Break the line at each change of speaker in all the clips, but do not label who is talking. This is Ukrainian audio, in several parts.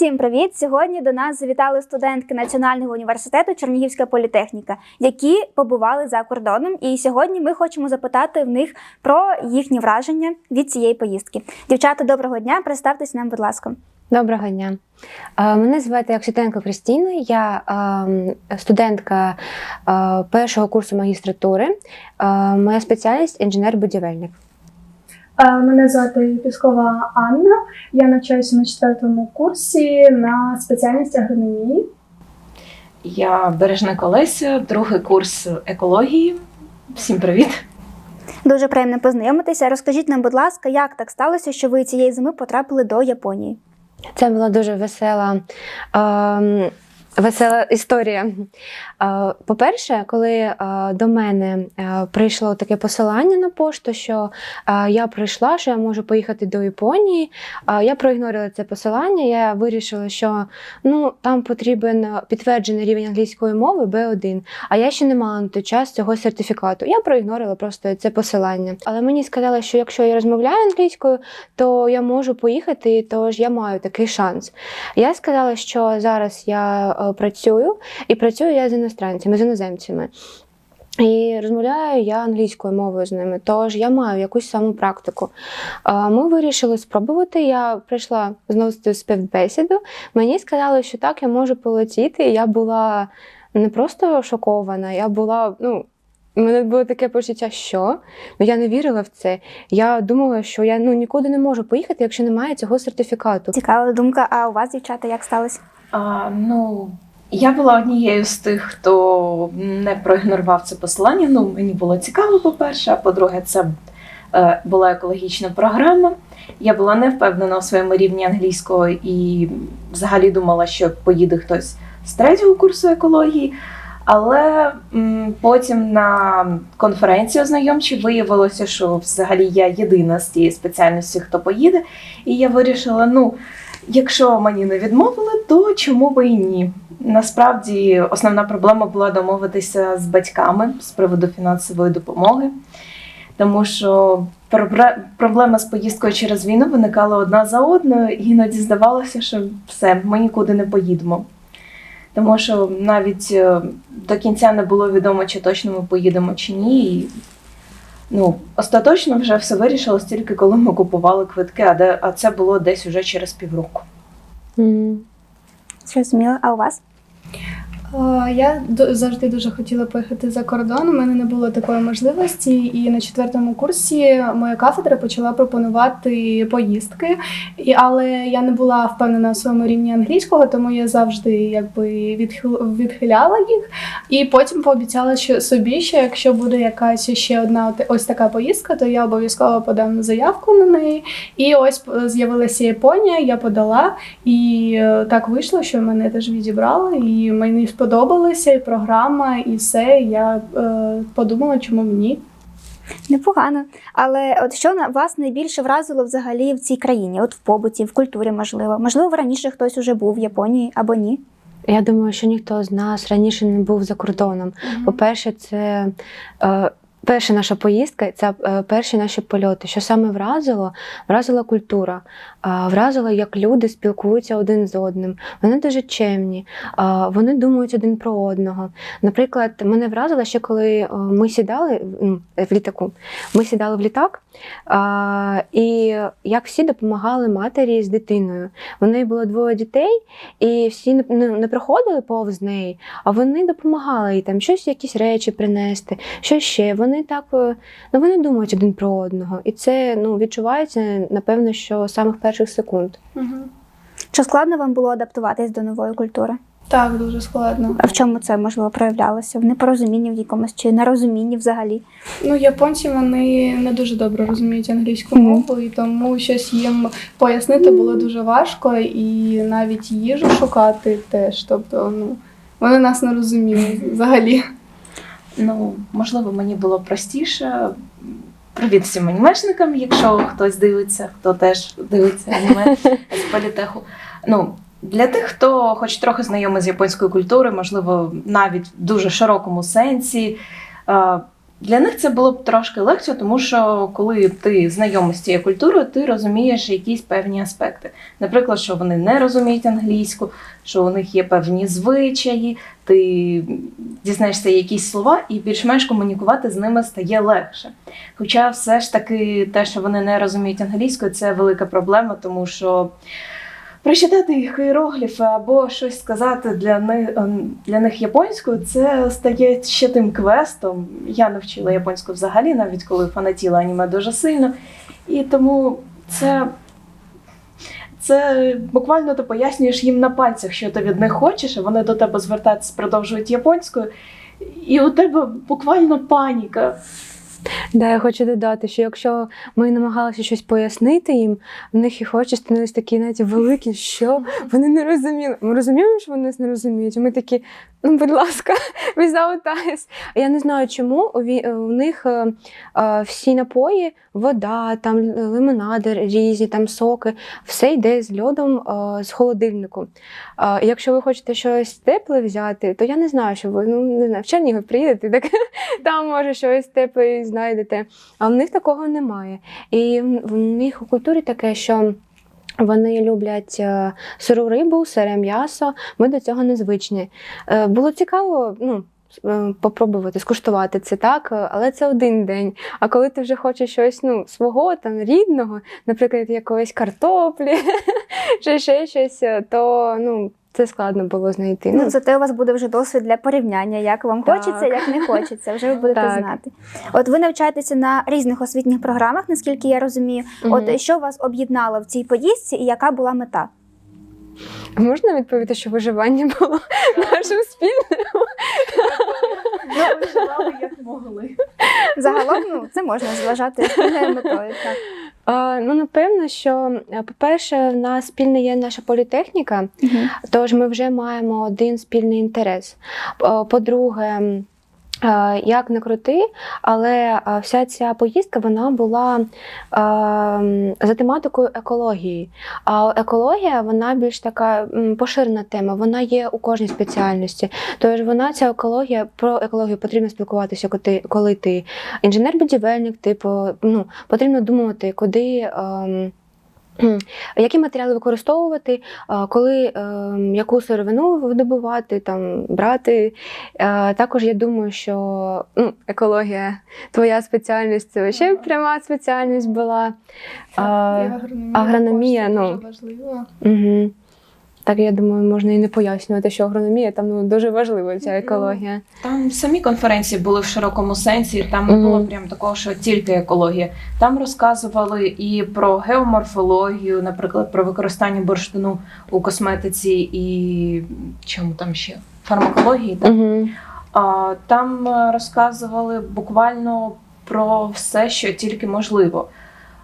Усім привіт! Сьогодні до нас завітали студентки Національного університету Чернігівська політехніка, які побували за кордоном. І сьогодні ми хочемо запитати в них про їхні враження від цієї поїздки. Дівчата, доброго дня! Представтесь нам, будь ласка.
Доброго дня. Е, Мене звати Аксютенко Кристіна, я е, студентка е, першого курсу магістратури. Е, Моя спеціальність інженер-будівельник.
Е, Мене звати Піскова Анна. Я навчаюся на четвертому курсі на спеціальність агрономії.
Я Бережник Олеся, другий курс екології. Всім привіт!
Дуже приємно познайомитися. Розкажіть нам, будь ласка, як так сталося, що ви цієї зими потрапили до Японії?
Це була дуже весела. ем, Весела історія. Е, По-перше, коли е, до мене е, прийшло таке посилання на пошту, що я прийшла, що я можу поїхати до Японії, я проігнорила це посилання. Я вирішила, що ну, там потрібен підтверджений рівень англійської мови B1, а я ще не мала на той час цього сертифікату. Я проігнорила просто це посилання. Але мені сказали, що якщо я розмовляю англійською, то я можу поїхати, тож я маю такий шанс. Я сказала, що зараз я працюю, і працюю я з іностранцями, з іноземцями. І розмовляю я англійською мовою з ними, тож я маю якусь саму практику. Ми вирішили спробувати. Я прийшла знову з співбесіду. Мені сказали, що так, я можу полетіти. Я була не просто шокована, я була, ну. У мене було таке почуття, що ну я не вірила в це. Я думала, що я ну нікуди не можу поїхати, якщо немає цього сертифікату.
Цікава думка. А у вас, дівчата, як сталося?
А, ну, я була однією з тих, хто не проігнорував це посилання. Ну, мені було цікаво, по-перше, а по-друге, це е, була екологічна програма. Я була не впевнена у своєму рівні англійської і взагалі думала, що поїде хтось з третього курсу екології. Але м, потім на конференції ознайомчі виявилося, що взагалі я єдина з тієї спеціальності, хто поїде. І я вирішила: ну, якщо мені не відмовили, то чому би і ні? Насправді основна проблема була домовитися з батьками з приводу фінансової допомоги, тому що проблема з поїздкою через війну виникала одна за одною, і іноді здавалося, що все, ми нікуди не поїдемо. Тому що навіть е, до кінця не було відомо, чи точно ми поїдемо чи ні. І, ну, остаточно вже все вирішилось тільки коли ми купували квитки, а, де, а це було десь уже через півроку.
Зрозуміло, mm. а у вас?
Е, Я завжди дуже хотіла поїхати за кордон. У мене не було такої можливості, і на четвертому курсі моя кафедра почала пропонувати поїздки. І, але я не була впевнена у своєму рівні англійського, тому я завжди якби відхил- відхиляла їх. І потім пообіцяла що собі, що якщо буде якась ще одна ось така поїздка, то я обов'язково подам заявку на неї. І ось з'явилася Японія, я подала, і е, так вийшло, що мене теж відібрали, і мені сподобалася і програма, і все. Я е, подумала, чому б ні.
Непогано. Але от що на вас найбільше вразило взагалі в цій країні? От в побуті, в культурі, можливо. Можливо, раніше хтось уже був в Японії або ні.
Я думаю, що ніхто з нас раніше не був за кордоном. По-перше, це е, перша наша поїздка, це перші наші польоти. Що саме вразило? Вразила культура, е, вразило, як люди спілкуються один з одним. Вони дуже чемні, е, вони думають один про одного. Наприклад, мене вразило ще коли е, ми сідали в літаку. Ми сідали в літак, і як всі допомагали матері з дитиною. У неї було двоє дітей, і всі не проходили повз неї, а вони допомагали їй там щось, якісь речі принести, що ще. Вони так е, ну вони думають один про одного, і це ну відчувається напевно, що з самих перших секунд.
Чи складно вам було адаптуватись до нової культури?
Так, дуже складно.
А в чому це можливо проявлялося? В непорозумінні в якомусь чи нерозумінні взагалі?
Ну, японці вони не дуже добре розуміють англійську мову, і тому щось їм пояснити було дуже важко, і навіть їжу шукати теж. Тобто, ну вони нас не розуміли взагалі.
Ну, можливо, мені було простіше. Привіт всім анімешникам, якщо хтось дивиться, хто теж дивиться аніме з політеху. Ну, для тих, хто хоч трохи знайомий з японською культурою, можливо, навіть в дуже широкому сенсі. Для них це було б трошки легше, тому що коли ти знайомий з цією культурою, ти розумієш якісь певні аспекти. Наприклад, що вони не розуміють англійську, що у них є певні звичаї, ти дізнаєшся якісь слова і більш-менш комунікувати з ними стає легше. Хоча все ж таки те, що вони не розуміють англійську, це велика проблема, тому що прочитати їх іерогліфи або щось сказати для них, ем, для них японською, це стає ще тим квестом. Я не вчила японську взагалі, навіть коли фанатіла аніме дуже сильно. І тому це, це буквально ти пояснюєш їм на пальцях, що ти від них хочеш, а вони до тебе звертатися продовжують японською. І у тебе буквально паніка.
Да, я хочу додати, що якщо ми намагалися щось пояснити їм, в них їх очі становились такі навіть великі, що вони не розуміли. Ми розуміємо, що вони нас не розуміють. Ми такі, ну, будь ласка, without. Я не знаю, чому у, них е, е, всі напої, вода, там лимонади різні, там соки, все йде з льодом е, з холодильнику. Е, якщо ви хочете щось тепле взяти, то я не знаю, що ви ну, не знаю, в Чернігів приїдете, так там може щось тепле знайдете. А в них такого немає. І в них у культурі таке, що. Вони люблять е, сиру рибу, сире м'ясо. Ми до цього незвичні. Е, Було цікаво, ну. е, Попробувати скуштувати це так, але це один день. А коли ти вже хочеш щось ну, свого там рідного, наприклад, якоїсь картоплі чи ще щось, то ну, це складно було знайти.
Ну, зате у вас буде вже досвід для порівняння, як вам
Так.
хочеться, як не хочеться. Вже ви будете
Так.
знати. От ви навчаєтеся на різних освітніх програмах, наскільки я розумію.
Мгм.
От що вас об'єднало в цій поїздці і яка була мета?
Можна відповісти, що виживання було нашим спільним?
Ми виживали як могли.
Загалом, ну це можна зважати спільною метою. Так.
Ну, напевно, що, е, по-перше, в нас спільна є наша політехніка, тож ми вже маємо один спільний інтерес. По-друге, як не крути, але е, вся ця поїздка вона була е, за тематикою екології. А екологія вона більш така поширена тема, вона є у кожній спеціальності. Тож вона ця екологія про екологію потрібно спілкуватися, коли ти, інженер-будівельник, типу, ну, потрібно думати, куди. Які матеріали використовувати, коли ем, яку сировину видобувати, там брати. Також я думаю, що ну, екологія, твоя спеціальність це ще пряма спеціальність була.
Це,
А,
агрономія,
агрономія, ну.
важлива.
Угу. Так, я думаю, можна і не пояснювати, що агрономія там ну, дуже важлива ця екологія.
Там самі конференції були в широкому сенсі. Там не було прям такого, що тільки екологія. Там розказували і про геоморфологію, наприклад, про використання бурштину у косметиці і чому там ще фармакології. Так? А, Там е, розказували буквально про все, що тільки можливо,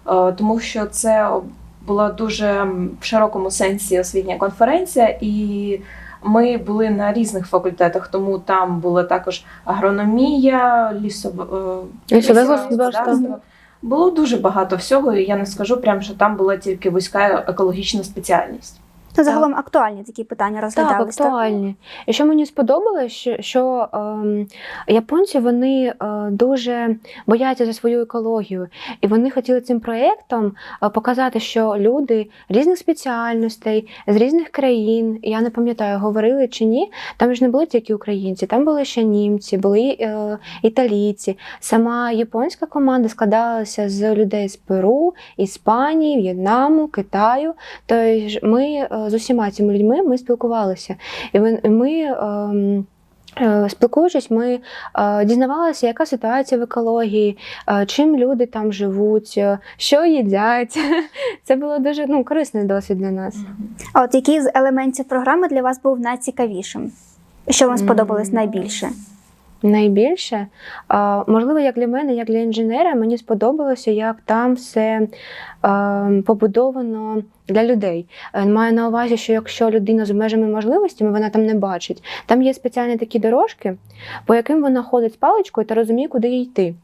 Е, тому що це була дуже в широкому сенсі освітня конференція, і ми були на різних факультетах, тому там була також агрономія, е,
Лісове
лісове. Було дуже багато всього, і я не скажу прям, що там була тільки вузька екологічна спеціальність.
Ну, загалом актуальні такі питання
Так,
розглядались. Так,
актуальні. І що мені сподобалось, що, що ем, японці вони е, дуже бояться за свою екологію, і вони хотіли цим проєктом е, показати, що люди різних спеціальностей з різних країн, я не пам'ятаю, говорили чи ні. Там ж не були тільки українці, там були ще німці, були е, італійці. Сама японська команда складалася з людей з Перу, Іспанії, В'єтнаму, Китаю. Тож ми е, з усіма цими людьми ми спілкувалися. І ми. ем, е, Спілкуючись, ми е, дізнавалися, яка ситуація в екології, е, чим люди там живуть, що їдять. Це було дуже ну, корисний досвід для нас.
А от який з елементів програми для вас був найцікавішим? Що вам сподобалось найбільше?
Найбільше, можливо, як для мене, як для інженера, мені сподобалося, як там все е, побудовано для людей. Е, Маю на увазі, що якщо людина з обмеженими можливостями, вона там не бачить. Там є спеціальні такі дорожки, по яким вона ходить з паличкою та розуміє, куди їй йти.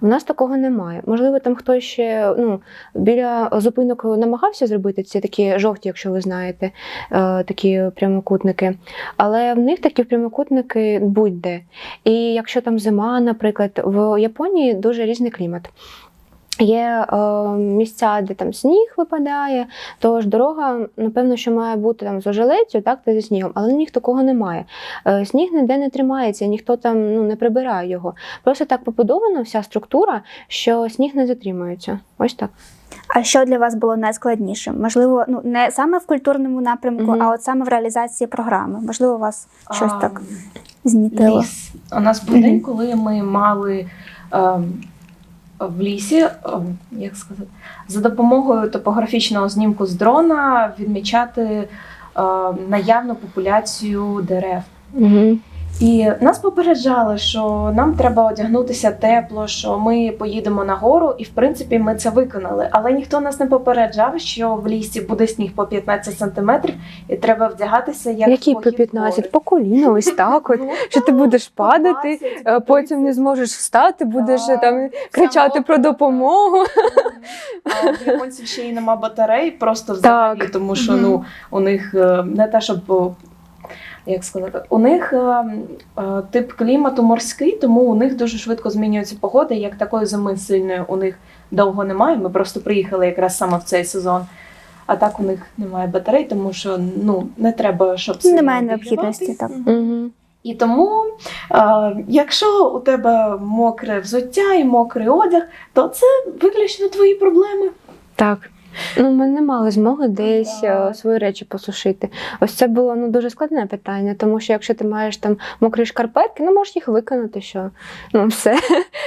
У нас такого немає. Можливо, там хтось ще ну, біля зупинок намагався зробити ці такі жовті, якщо ви знаєте, е, такі прямокутники. Але в них такі прямокутники будь-де. І якщо там зима, наприклад, в Японії дуже різний клімат. Є е, місця, де там сніг випадає, тож дорога, напевно, що має бути там з ожеледцю, так, та зі снігом, але них такого немає. Е, сніг ніде не тримається, ніхто там ну, не прибирає його. Просто так побудована вся структура, що сніг не затримується. Ось так.
А що для вас було найскладнішим? Можливо, ну не саме в культурному напрямку,
Мгм.
а от саме в реалізації програми. Можливо, вас щось
А,
так знітило.
Ліс. У нас був день, коли ми мали ем, в лісі, ем, як сказати, за допомогою топографічного знімку з дрона відмічати ем, наявну популяцію дерев.
Угу.
І нас попереджали, що нам треба одягнутися тепло, що ми поїдемо на гору, і в принципі ми це виконали. Але ніхто нас не попереджав, що в лісі буде сніг по 15 сантиметрів, і треба вдягатися як
Які по
похід
15?
гори.
По коліна, ось так. От.
Ну,
Що ти будеш падати,
20,
е,
по
потім не зможеш встати, будеш е, там кричати про допомогу.
В японців ще й нема батарей, просто взагалі, тому що ну у них е, не те, щоб як сказати, у них е, е, тип клімату морський, тому у них дуже швидко змінюється погода. Як такої зими сильної у них довго немає. Ми просто приїхали якраз саме в цей сезон. А так у них немає батарей, тому що ну не треба, щоб сильно
Немає необхідності, так.
Угу.
І тому, е, якщо у тебе мокре взуття і мокрий одяг, то це виключно твої проблеми.
Так. Ну, ми не мали змоги десь е, свої речі посушити. Ось це було ну, дуже складне питання, тому що якщо ти маєш там мокрі шкарпетки, ну можеш їх виконати, що ну все,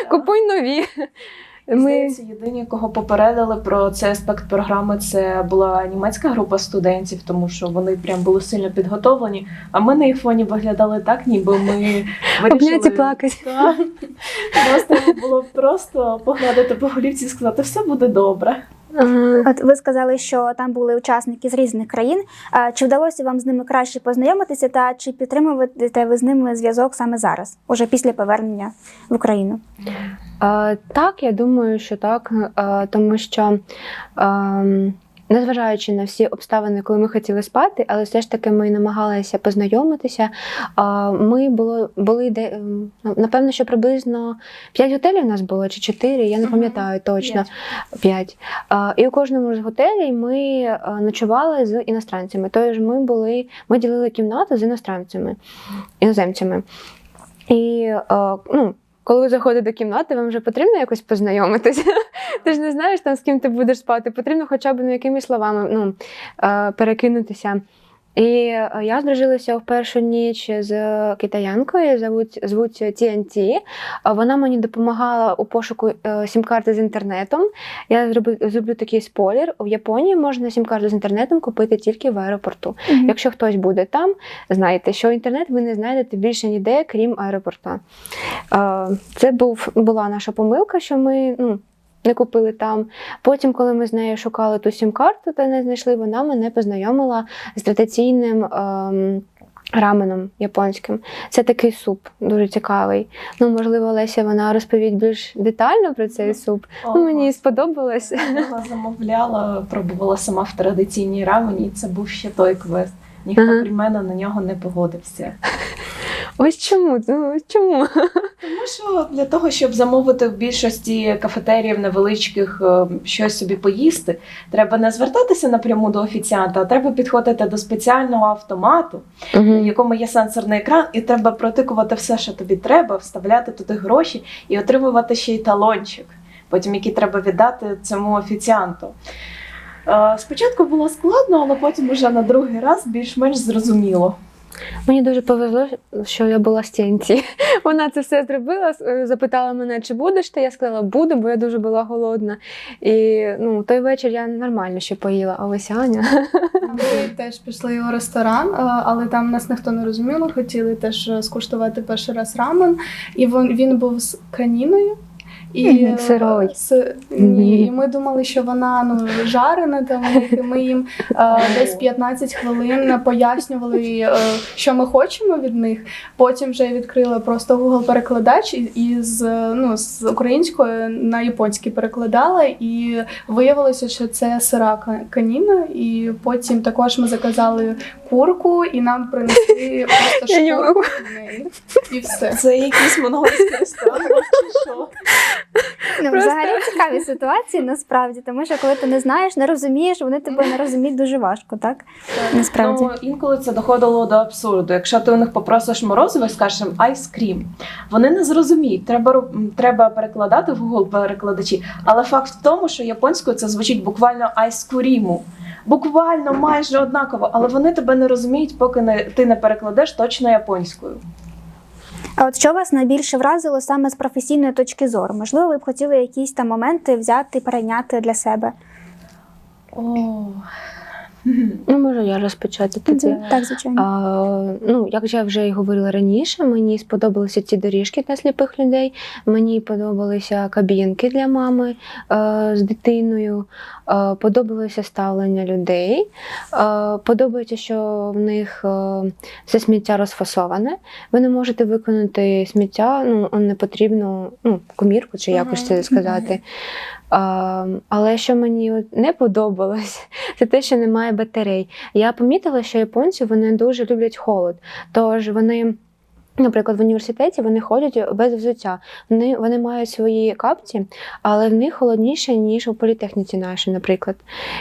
купуй нові. Ми...
Здається, єдині, кого попередили про цей аспект програми, це була німецька група студентів, тому що вони прям були сильно підготовлені. А ми на їх фоні виглядали так, ніби ми вирішили...
плакати.
Просто було просто погладити по голівці і сказати, все буде добре.
От ви сказали, що там були учасники з різних країн. А Чи вдалося вам з ними краще познайомитися, та чи підтримуєте ви з ними зв'язок саме зараз, уже після повернення в Україну?
Е, Так, я думаю, що так, е, тому що. Незважаючи на всі обставини, коли ми хотіли спати, але все ж таки ми намагалися познайомитися. Ми було, були де, ем, напевно, що приблизно 5 готелів у нас було, чи 4, я не пам'ятаю точно. 5. І у кожному з готелей ми е, ночували з іностранцями. Тож ми були, ми ділили кімнату з іностранцями, іноземцями. І е, ну, коли ви заходите до кімнати, вам вже потрібно якось познайомитися. Ти ж не знаєш там, з ким ти будеш спати. Потрібно хоча б ну, якимись словами ну, е, перекинутися. І е, я здружилася в першу ніч з китаянкою, звуть, звуть TNT. Вона мені допомагала у пошуку е, сім-карти з інтернетом. Я зроблю, зроблю такий спойлер. В Японії можна сім-карту з інтернетом купити тільки в аеропорту. Якщо хтось буде там, знайте, що інтернет ви не знайдете більше ніде, крім аеропорта. Е, Це був, була наша помилка, що ми ну, не купили там. Потім, коли ми з нею шукали ту сім-карту та не знайшли, вона мене познайомила з традиційним. ем, Раменом японським. Це такий суп, дуже цікавий. Ну, можливо, Леся вона розповість більш детально про цей суп. Ну, мені сподобалось.
Я замовляла, пробувала сама в традиційній рамені, і це був ще той квест. Ніхто
Ага.
крім мене на нього не погодився.
Ось чому? Ну, ось чому?
Тому що для того, щоб замовити в більшості кафетеріїв невеличких е, щось собі поїсти, треба не звертатися напряму до офіціанта, а треба підходити до спеціального автомату, в якому є сенсорний екран, і треба протикувати все, що тобі треба, вставляти туди гроші і отримувати ще й талончик, потім який треба віддати цьому офіціанту. Е, Спочатку було складно, але потім уже на другий раз більш-менш зрозуміло.
Мені дуже повезло, що я була TNT. Вона це все зробила, запитала мене, чи будеш ти. Я сказала, буду, бо я дуже була голодна. І ну, той вечір я нормально ще поїла, а ось Аня.
Ми теж пішли у ресторан, е, але там нас ніхто не розумів. Ми хотіли теж е, скуштувати перший раз рамен. І він був з каніною. І
сирой.
е, с- ні, і ми думали, що вона ну жарена там. і Ми їм е, десь 15 хвилин пояснювали, е, що ми хочемо від них. Потім вже відкрила просто Google перекладач і, і з ну з української на японський перекладала, і виявилося, що це сира ка- каніна. І потім також ми заказали курку, і нам принесли просто шкурку. І все.
Це якийсь монгольський ресторан?
Ну, взагалі цікаві ситуації насправді, тому що коли ти не знаєш, не розумієш, вони тебе не розуміють дуже важко, так? Насправді.
Ну, інколи це доходило до абсурду. Якщо ти у них попросиш морозиво скажеш їм айскрім, вони не зрозуміють. Треба треба перекладати в Google перекладачі. Але факт в тому, що японською це звучить буквально айскуріму. Буквально майже однаково, але вони тебе не розуміють, поки не ти не перекладеш точно японською.
А от що вас найбільше вразило саме з професійної точки зору? Можливо, ви б хотіли якісь там моменти взяти, перейняти для себе?
О.
Ну, можу я розпочати тоді.
Так, звичайно.
А, ну, як я вже й говорила раніше, мені сподобалися ці доріжки для сліпих людей. Мені подобалися кабінки для мами е, з дитиною, е, подобалося ставлення людей. Е, подобається, що в них е, все сміття розфасоване. Ви не можете виконати сміття, ну не потрібно ну, комірку чи якось це сказати. А, але що мені не подобалось, це те, що немає батарей. Я помітила, що японці вони дуже люблять холод. Тож вони, наприклад, в університеті вони ходять без взуття. Вони, вони мають свої капці, але в них холодніше, ніж у політехніці нашій, наприклад.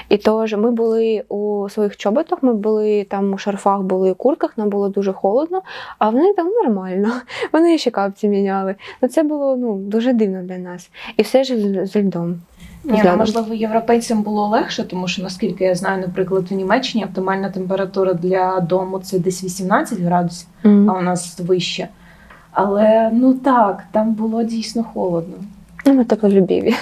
І тож ми були у своїх чоботах, ми були там у шарфах, були у куртках, нам було дуже холодно, а в них там нормально. Вони ще капці міняли. Ну, це було ну, дуже дивно для нас. І все ж з льдом.
Ні, ну, можливо, європейцям було легше, тому що наскільки я знаю, наприклад, в Німеччині оптимальна температура для дому це десь 18 градусів, а у нас вище. Але ну так, там було дійсно холодно.
Ну, ми теплолюбіві.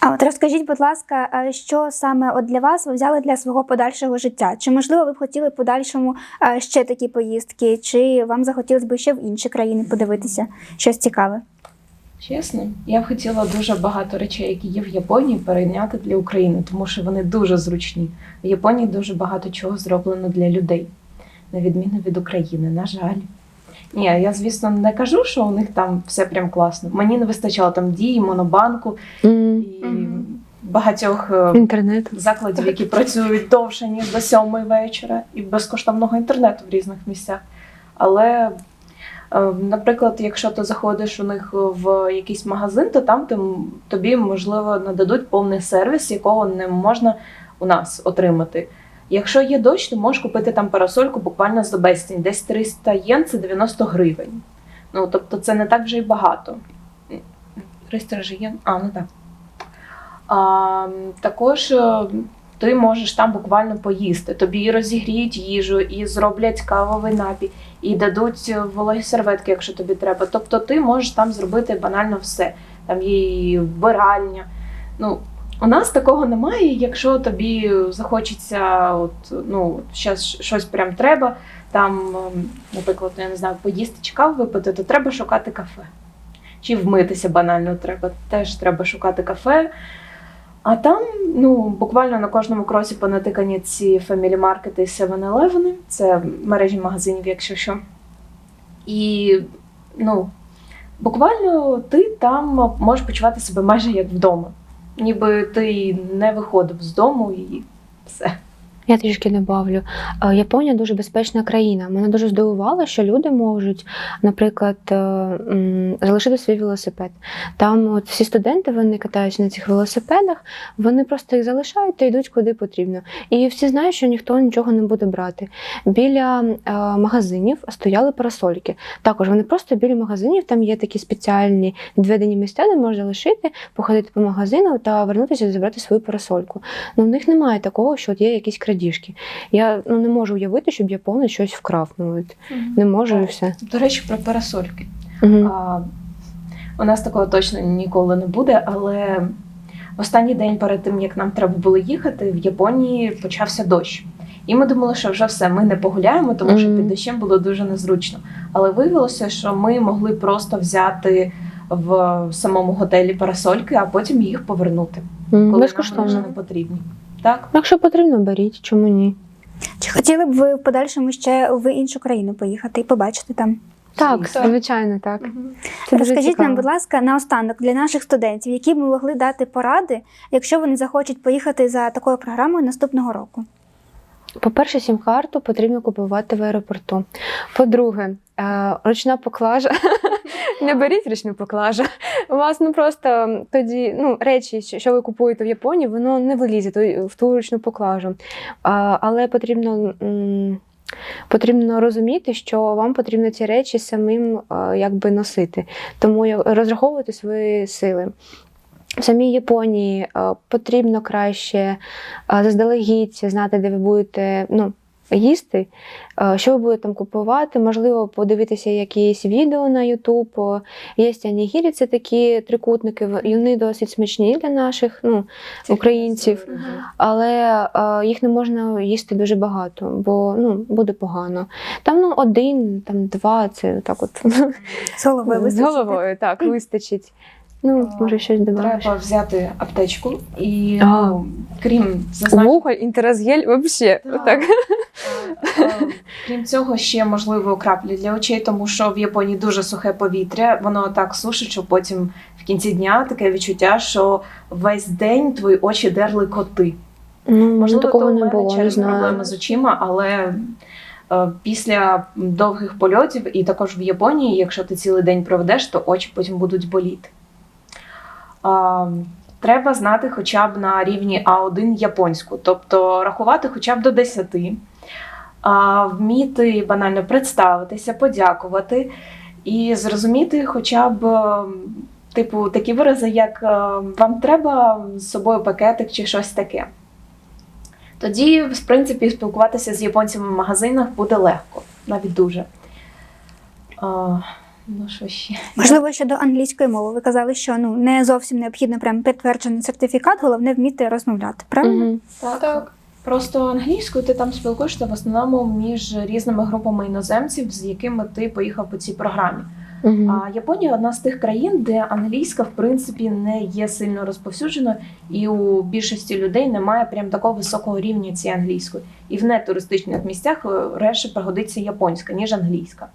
А от розкажіть, будь ласка, що саме от для вас ви взяли для свого подальшого життя? Чи можливо ви б хотіли в подальшому ще такі поїздки, чи вам захотілося б ще в інші країни подивитися щось цікаве?
Чесно, я б хотіла дуже багато речей, які є в Японії, перейняти для України, тому що вони дуже зручні. В Японії дуже багато чого зроблено для людей, на відміну від України, на жаль. Ні, я, звісно, не кажу, що у них там все прям класно. Мені не вистачало там дії, монобанку
М,
і
Мгм.
багатьох е, закладів, які працюють довше, ніж до сьомої вечора, і безкоштовного інтернету в різних місцях. Але, наприклад, якщо ти заходиш у них в якийсь магазин, то там тобі, можливо, нададуть повний сервіс, якого не можна у нас отримати. Якщо є дощ, ти можеш купити там парасольку буквально за безцінь. Десь 300 єн це 90 гривень. Ну, тобто це не так вже й багато. 300 ж єн? А, ну так. А, також е, ти можеш там буквально поїсти. Тобі і розігріють їжу, і зроблять кавовий напій, і дадуть вологі серветки, якщо тобі треба. Тобто ти можеш там зробити банально все. Там є і вбиральня. Ну, у нас такого немає. Якщо тобі захочеться, от, ну, щас щось прям треба, там, ем, наприклад, я не знаю, поїсти чи каву випити, то треба шукати кафе. Чи вмитися банально треба, теж треба шукати кафе. А там, ну, буквально на кожному кросі понатикані ці фамілі-маркети і 7-Eleven. Це мережі магазинів, якщо що. І, ну, буквально ти там можеш почувати себе майже як вдома. Ніби ти не виходив з дому і все.
Я трішки добавлю. Е, Японія дуже безпечна країна. Мене дуже здивувало, що люди можуть, наприклад, е, залишити свій велосипед. Там от всі студенти вони катаються на цих велосипедах, вони просто їх залишають та йдуть куди потрібно. І всі знають, що ніхто нічого не буде брати. Біля е, магазинів стояли парасольки. Також вони просто біля магазинів, там є такі спеціальні відведені місця, де можна залишити, походити по магазину та вернутися і забрати свою парасольку. Ну, в них немає такого, що от є якісь крадіжки. Я ну, не можу уявити, щоб японець щось вкрав. Ну, от, не можу і все.
До речі, про парасольки.
Угу.
А, у нас такого точно ніколи не буде, але останній день перед тим, як нам треба було їхати, в Японії почався дощ. І ми думали, що вже все, ми не погуляємо, тому що під дощем було дуже незручно. Але виявилося, що ми могли просто взяти в самому готелі парасольки, а потім їх повернути, коли нам вже не потрібні. Так,
Якщо потрібно, беріть, чому ні?
Чи хотіли б ви в подальшому ще в іншу країну поїхати і побачити там?
Так, звичайно, так. Це
Розкажіть нам, будь ласка, наостанок для наших студентів, які б ми могли дати поради, якщо вони захочуть поїхати за такою програмою наступного року.
По-перше, сім-карту потрібно купувати в аеропорту. По-друге, е, ручна поклажа. Не беріть ручну поклажу. У вас ну просто тоді ну, речі, що- ви купуєте в Японії, воно не вилізе в ту ручну поклажу. А, Але потрібно. Потрібно розуміти, що вам потрібно ці речі самим якби носити, тому розраховуйте свої сили. В самій Японії потрібно краще заздалегідь знати, де ви будете ну, їсти, е, що ви будете там купувати. Можливо, подивитися якісь відео на YouTube. Є анігірі, це такі трикутники, вони досить смачні для наших ну, українців. Але е, їх не можна їсти дуже багато, бо ну, буде погано. Там ну, один, там два, це так от
З головою
з головою так вистачить. Ну, може, щось додаєш.
треба взяти аптечку і
А.
ну, крім зазначених
Вуголь, інтеразгель, взагалі.
Так.
Так.
Е, Крім цього, ще можливо краплі для очей, тому що в Японії дуже сухе повітря, воно так сушить, що потім в кінці дня таке відчуття, що весь день твої очі дерли коти.
Ну, може, такого
то в
не було, не
через
знаю.
проблеми з очима, але е, після довгих польотів, і також в Японії, якщо ти цілий день проведеш, то очі потім будуть боліти. А, Треба знати хоча б на рівні А1 японську, тобто рахувати хоча б до 10, вміти банально представитися, подякувати і зрозуміти хоча б е, типу такі вирази, як е, вам треба з собою пакетик чи щось таке. Тоді, в принципі, спілкуватися з японцями в магазинах буде легко, навіть дуже. Ну, що ще?
Можливо, щодо англійської мови. Ви казали, що ну не зовсім необхідно прям підтверджений сертифікат, головне вміти розмовляти. Правильно?
Мгм.
Так.
Так.
Просто англійською ти там спілкуєшся в основному між різними групами іноземців, з якими ти поїхав по цій програмі.
Мгм.
А Японія одна з тих країн, де англійська в принципі не є сильно розповсюдженою, і у більшості людей немає прям такого високого рівня цієї англійської. І в нетуристичних місцях е, пригодиться японська, ніж англійська.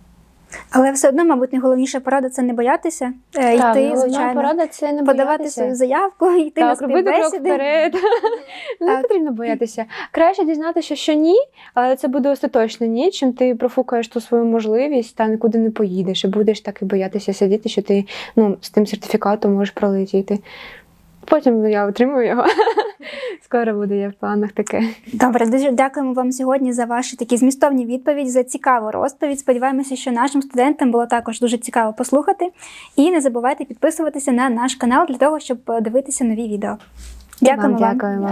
Але все одно, мабуть, найголовніша порада це не боятися, е,
Так,
йти, звичайно,
порада це не
подавати
боятися.
свою заявку, йти на
Так, крок
співбесіди.
вперед. Не потрібно боятися. Краще дізнатися, що ні, але це буде остаточно ні, чим ти профукаєш ту свою можливість та нікуди не поїдеш, і будеш так і боятися сидіти, що ти ну, з тим сертифікатом можеш пролетіти. Потім я отримую його. Скоро буде я в планах таке.
Добре, дуже дякуємо вам сьогодні за ваші такі змістовні відповіді, за цікаву розповідь. Сподіваємося, що нашим студентам було також дуже цікаво послухати. І не забувайте підписуватися на наш канал для того, щоб дивитися нові відео. Дякуємо вам.
Дякуємо.